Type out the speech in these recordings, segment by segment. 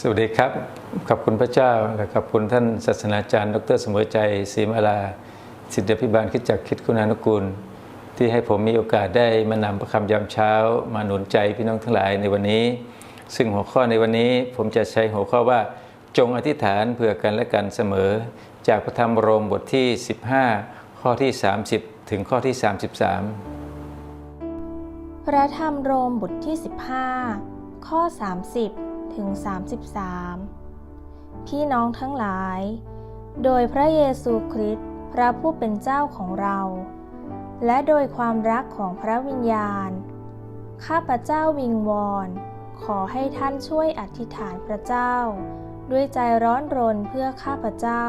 สวัสดีครับ ขอบคุณพระเจ้าและขอบคุณท่านศาสนาจารย์ ดร เสมอใจศรีมาลาสิทธิพิบาลคิดจักคิดคุณานุกูล ที่ให้ผมมีโอกาสได้มานำพระคำยามเช้า มาหนุนใจพี่น้องทั้งหลายในวันนี้ ซึ่งหัวข้อในวันนี้ผมจะใช้หัวข้อว่า จงอธิษฐานเผื่อกันและกันเสมอ จากพระธรรมโรมบทที่ 15 ข้อที่ 30 ถึงข้อที่ 33 พระธรรมโรมบทที่ 15 ข้อ 30 ถึง 33 พี่น้องทั้งหลาย โดยพระเยซูคริสต์พระผู้เป็นเจ้าของเรา และโดยความรักของพระวิญญาณ ข้าพระเจ้าวิงวอน ขอให้ท่านช่วยอธิษฐานพระเจ้า ด้วยใจร้อนรนเพื่อข้าพระเจ้า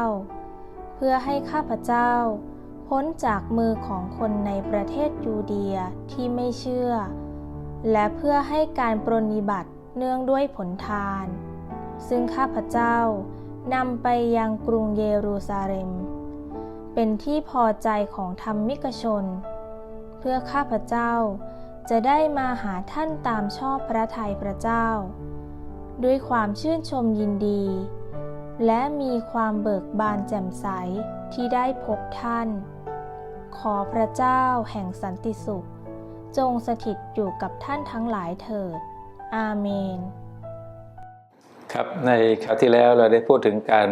เพื่อให้ข้าพเจ้า พ้นจากมือของคนในประเทศยูเดียที่ไม่เชื่อ และเพื่อให้การปรนนิบัติ เนื่องด้วยผลทาน ซึ่งข้าพเจ้านำไปยังกรุงเยรูซาเล็ม เป็นที่พอใจของธรรมมิกชน เพื่อข้าพเจ้าจะได้มาหาท่านตามชอบพระทัยพระเจ้า ด้วยความชื่นชมยินดี และมีความเบิกบานแจ่มใสที่ได้พบท่าน ขอพระเจ้าแห่งสันติสุข จงสถิตอยู่กับท่านทั้งหลายเถิด อาเมน ครับในคราวที่แล้วเราได้พูดถึงการ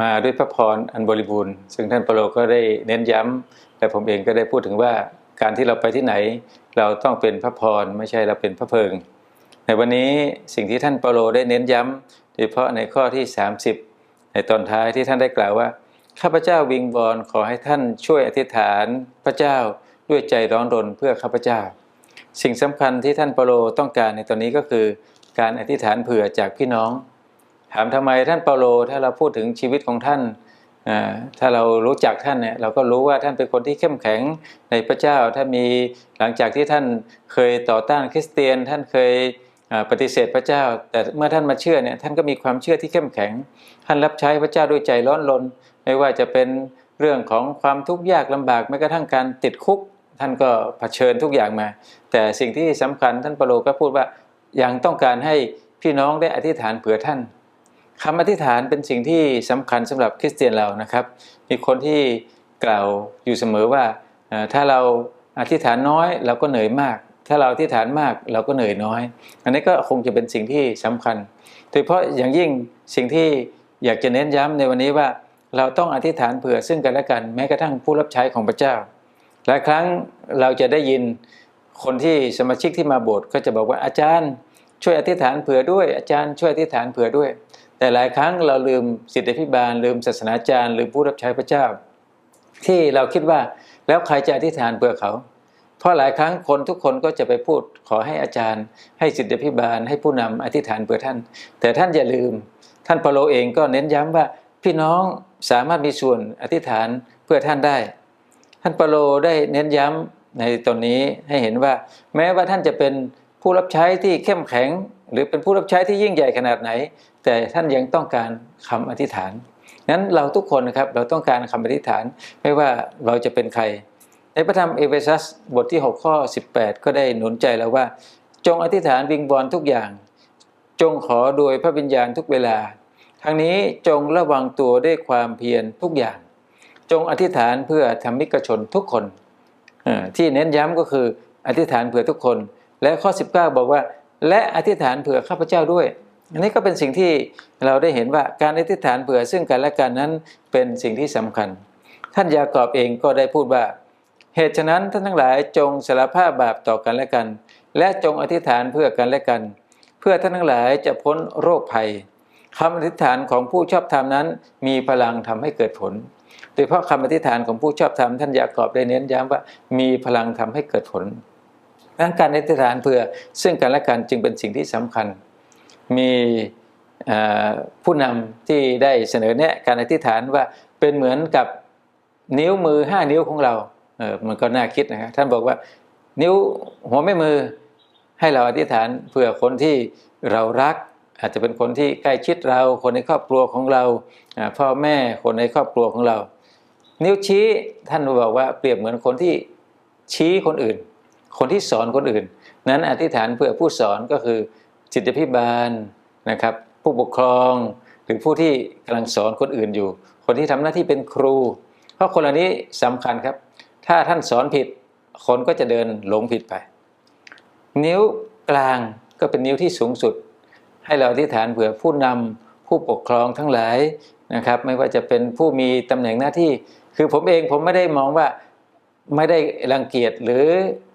มาด้วยพระพรอันบริบูรณ์ ซึ่งท่านเปาโลก็ได้เน้นย้ำและผมเองก็ได้พูดถึงว่าการที่เราไปที่ไหน เราต้องเป็นพระพรไม่ใช่เราเป็นพระเพลิง ในวันนี้สิ่งที่ท่านเปาโลได้เน้นย้ำโดยเฉพาะในข้อที่ 30 ในตอนท้ายที่ท่านได้กล่าวว่าข้าพเจ้าวิงวอนขอให้ท่านช่วยอธิษฐานพระเจ้าด้วยใจร้อนรนเพื่อข้าพเจ้า สิ่งสำคัญที่ท่านเปาโลต้องการในตอนนี้ก็คือ การอธิษฐานเผื่อจากพี่น้อง ถามทำไมท่านเปาโลถ้าเราพูดถึงชีวิตของท่านถ้าเรารู้จักท่านเนี่ยเราก็รู้ว่าท่านเป็นคนที่เข้มแข็งในพระเจ้าถ้ามีหลังจากที่ท่านเคยต่อต้านคริสเตียน ท่านเคยปฏิเสธพระเจ้า แต่เมื่อท่านมาเชื่อเนี่ยท่านก็มีความเชื่อที่เข้มแข็ง ท่านรับใช้พระเจ้าด้วยใจร้อนรนไม่ว่าจะเป็นเรื่องของความทุกข์ยากลำบากแม้กระทั่งการติดคุก ท่านก็เผชิญทุกอย่างมา แต่สิ่งที่สำคัญท่านปโลก็พูดว่ายังต้องการให้พี่น้องได้อธิษฐานเผื่อท่านคำอธิษฐานเป็นสิ่งที่สำคัญสำหรับคริสเตียนเรานะครับ มีคนที่กล่าวอยู่เสมอว่าถ้าเราอธิษฐานน้อยเราก็เหนื่อยมาก ถ้าเราอธิษฐานมากเราก็เหนื่อยน้อย อันนี้ก็คงจะเป็นสิ่งที่สำคัญ โดยเฉพาะอย่างยิ่งสิ่งที่อยากจะเน้นย้ำในวันนี้ว่าเราต้องอธิษฐานเผื่อซึ่งกันและกันแม้กระทั่งผู้รับใช้ของพระเจ้า หลายครั้งเราจะได้ยินคนที่สมาชิกที่มาโบสถ์ก็จะบอกว่าอาจารย์ช่วยอธิษฐานเผื่อด้วย อาจารย์ช่วยอธิษฐานเผื่อด้วย แต่หลายครั้งเราลืมสิทธิพิบาล ลืมศาสนาจารย์ลืมผู้รับใช้พระเจ้า ที่เราคิดว่าแล้วใครจะอธิษฐานเผื่อเขา เพราะหลายครั้งคนทุกคนก็จะไปพูดขอให้อาจารย์ ให้สิทธิพิบาล ให้ผู้นำอธิษฐานเผื่อท่าน แต่ท่านอย่าลืม ท่านเปาโลเองก็เน้นย้ำว่าพี่น้องสามารถมีส่วนอธิษฐานเพื่อท่านได้านเปโลได้เน้นย้ำในตอนนี้ให้เห็นว่า แม้ว่าท่านจะเป็นผู้รับใช้ที่เข้มแข็ง หรือเป็นผู้รับใช้ที่ยิ่งใหญ่ขนาดไหน แต่ท่านยังต้องการคำอธิษฐานนั้นเราทุกคนนะครับเราต้องการคำอธิษฐานไม่ว่าเราจะเป็นใคร ในพระธรรมเอเฟซัสบทที่ 6 ข้อ 18 ก็ได้หนุนใจเราว่า จงอธิษฐานวิงวอนทุกอย่าง จงขอโดยพระวิญญาณทุกเวลา ทั้งนี้จงระวังตัวด้วยความเพียรทุกอย่าง จงอธิษฐานเพื่อธรรมิกชนทุกคนที่เน้นย้ำก็คืออธิษฐานเผื่อทุกคน และข้อ 19 บอกว่า และอธิษฐานเผื่อข้าพเจ้าด้วย อันนี้ก็เป็นสิ่งที่เราได้เห็นว่าการอธิษฐานเผื่อซึ่งกันและกันนั้นเป็นสิ่งที่สำคัญ ท่านยากอบเองก็ได้พูดว่า เหตุฉะนั้นท่านทั้งหลายจงสารภาพบาปต่อกันและกัน และจงอธิษฐานเพื่อกันและกัน เพื่อท่านทั้งหลายจะพ้นโรคภัยคำอธิษฐานของผู้ชอบธรรมนั้น มีพลังทำให้เกิดผล โดยเฉพาะคำอธิษฐานของผู้ชอบธรรมท่านยากอบได้เน้นย้ำว่ามีพลังทำให้เกิดผลดังการอธิษฐานเพื่อซึ่งกันและกันจึงเป็นสิ่งที่สำคัญ มีผู้นำที่ได้เสนอแนะการอธิษฐานว่าเป็นเหมือนกับนิ้วมือห้านิ้วของเราเออมันก็น่าคิดนะครับท่านบอกว่านิ้วหัวแม่มือให้เราอธิษฐานเพื่อคนที่เรารัก อาจจะเป็นคนที่ใกล้ชิดเรา คนในครอบครัวของเราพ่อแม่คนในครอบครัวของเรา นิ้วชี้ท่านบอกว่าเปรียบเหมือนคนที่ชี้คนอื่น คนที่สอนคนอื่น นั้นอธิษฐานเพื่อผู้สอนก็คือจิตพิบาลนะครับ ผู้ปกครองหรือผู้ที่กำลังสอนคนอื่นอยู่ คนที่ทำหน้าที่เป็นครู เพราะคนเหล่านี้สำคัญครับ ถ้าท่านสอนผิด คนก็จะเดินหลงผิดไป นิ้วกลางก็เป็นนิ้วที่สูงสุด ให้เราอธิษฐานเผื่อผู้นำผู้ปกครองทั้งหลายนะครับไม่ว่าจะเป็นผู้มีตำแหน่งหน้าที่ คือผมเองผมไม่ได้มองว่าไม่ได้รังเกียจหรือ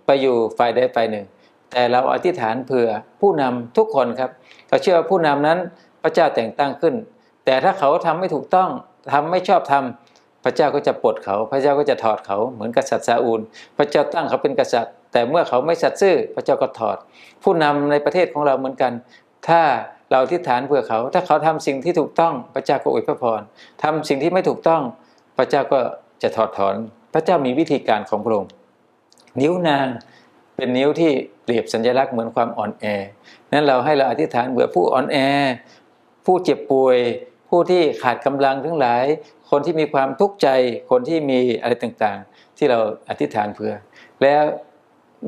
ไปอยู่ฝ่ายใดฝ่ายหนึ่ง แต่เราอธิษฐานเผื่อผู้นำทุกคนครับเราเชื่อว่าผู้นำนั้นพระเจ้าแต่งตั้งขึ้น แต่ถ้าเขาทำไม่ถูกต้องทำไม่ชอบทำพระเจ้าก็จะปลดเขา พระเจ้าก็จะถอดเขาเหมือนกษัตริย์ซาอูล พระเจ้าตั้งเขาเป็นกษัตริย์ แต่เมื่อเขาไม่สัตย์ซื่อ พระเจ้าก็ถอด ผู้นำในประเทศของเราเหมือนกัน ถ้าเราอธิษฐานเผื่อเขา ถ้าเขาทำสิ่งที่ถูกต้องพระเจ้าก็อวยพระพรทำสิ่งที่ไม่ถูกต้องพระเจ้าก็จะถอดถอน พระเจ้ามีวิธีการของพระองค์นิ้วนางเป็นนิ้วที่เปรียบสัญลักษณ์เหมือนความอ่อนแอ นั้นเราให้เราอธิษฐานเบื่อผู้อ่อนแอ ผู้เจ็บป่วย ผู้ที่ขาดกำลังทั้งหลาย คนที่มีความทุกข์ใจ คนที่มีอะไรต่างๆ ที่เราอธิษฐานเผื่อ แล้ว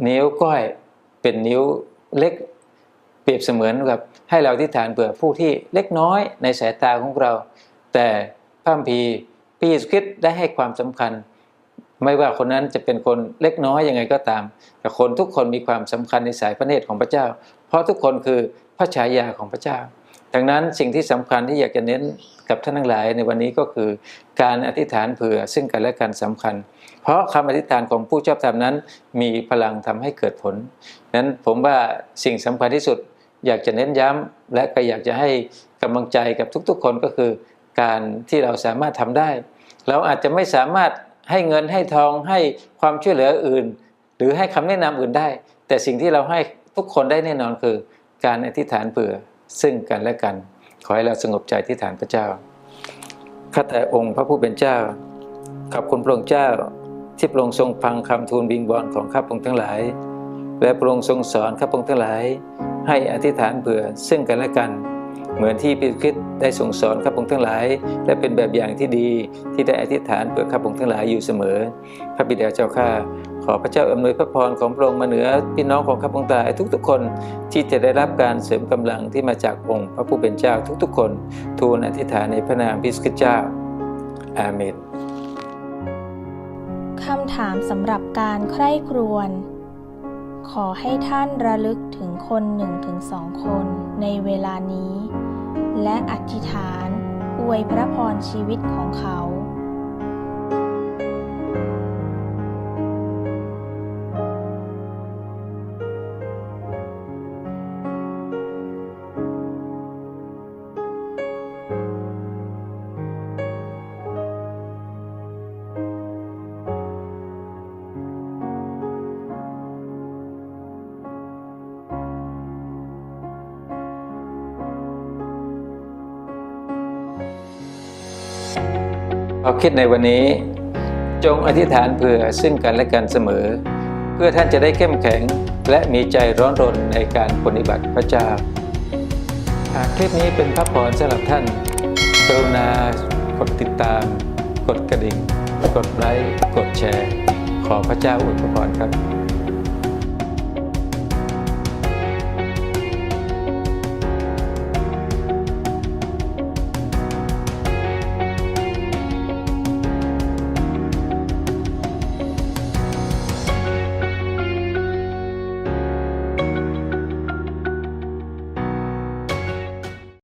นิ้วก้อยเป็นนิ้วเล็ก เปรียบเสมือนกับให้เราอธิษฐานเผื่อผู้ที่เล็กน้อยในสายตาของเรา แต่พระคัมภีพระเยซูคริสต์ได้ให้ความสำคัญ ไม่ว่าคนนั้นจะเป็นคนเล็กน้อยยังไงก็ตาม แต่คนทุกคนมีความสำคัญในสายพระเนตรของพระเจ้า เพราะทุกคนคือพระฉายาของพระเจ้าดังนั้นสิ่งที่สำคัญที่อยากจะเน้นกับท่านทั้งหลายในวันนี้ก็คือการอธิษฐานเผื่อซึ่งกันและกันสำคัญ เพราะคำอธิษฐานของผู้ชอบธรรมนั้น มีพลังทำให้เกิดผลนั้นผมว่าสิ่งสำคัญที่สุด อยากจะเน้นย้ำและก็อยากจะให้กำลังใจกับทุกๆ คนก็คือ การที่เราสามารถทำได้ เราอาจจะไม่สามารถให้เงินให้ทองให้ความช่วยเหลืออื่น หรือให้คำแนะนำอื่นได้ แต่สิ่งที่เราให้ทุกคนได้แน่นอนคือ การอธิษฐานเผื่อซึ่งกันและกัน ขอให้เราสงบใจที่ฐานพระเจ้าข้าแต่องค์พระผู้เป็นเจ้า ขอบคุณพระองค์เจ้าที่พระองค์ทรงฟังคำทูลวิงวอนของข้าพระองค์ทั้งหลาย และพระองค์ทรงสอนข้าพระองค์ทั้งหลาย ให้อธิษฐานเผื่อซึ่งกันและกัน เหมือนที่พิคิดได้ทรงสอนข้าพองค์ทั้งหลาย และเป็นแบบอย่างที่ดีที่ได้อธิษฐานเผื่อข้าพองค์ทั้งหลายอยู่เสมอ พระบิดาเจ้าข้าขอพระเจ้าอำนวยพระพรของพระองค์มาเหนือพี่น้องของข้าพองค์ทั้งหลายทุกๆคนที่จะได้รับการเสริมกำลังที่มาจากองค์พระผู้เป็นเจ้าทุกๆ คน ทูลอธิษฐานในพระนามพระคิดเจ้าอาเมนคำถามสำหรับการใคร่ครวญ ขอให้ท่านระลึกถึงคนหนึ่งถึงสองคนในเวลานี้ และอธิษฐานอวยพระพรชีวิตของเขา คิดในวันนี้ จงอธิษฐานเผื่อซึ่งกันและกันเสมอ เพื่อท่านจะได้เข้มแข็ง และมีใจร้อนรนในการปฏิบัติพระเจ้า หากคลิปนี้เป็นพระพรสำหรับท่านกรุณากดติดตาม กดกระดิ่ง กดไลค์ กดแชร์ ขอพระเจ้าอวยพรครับ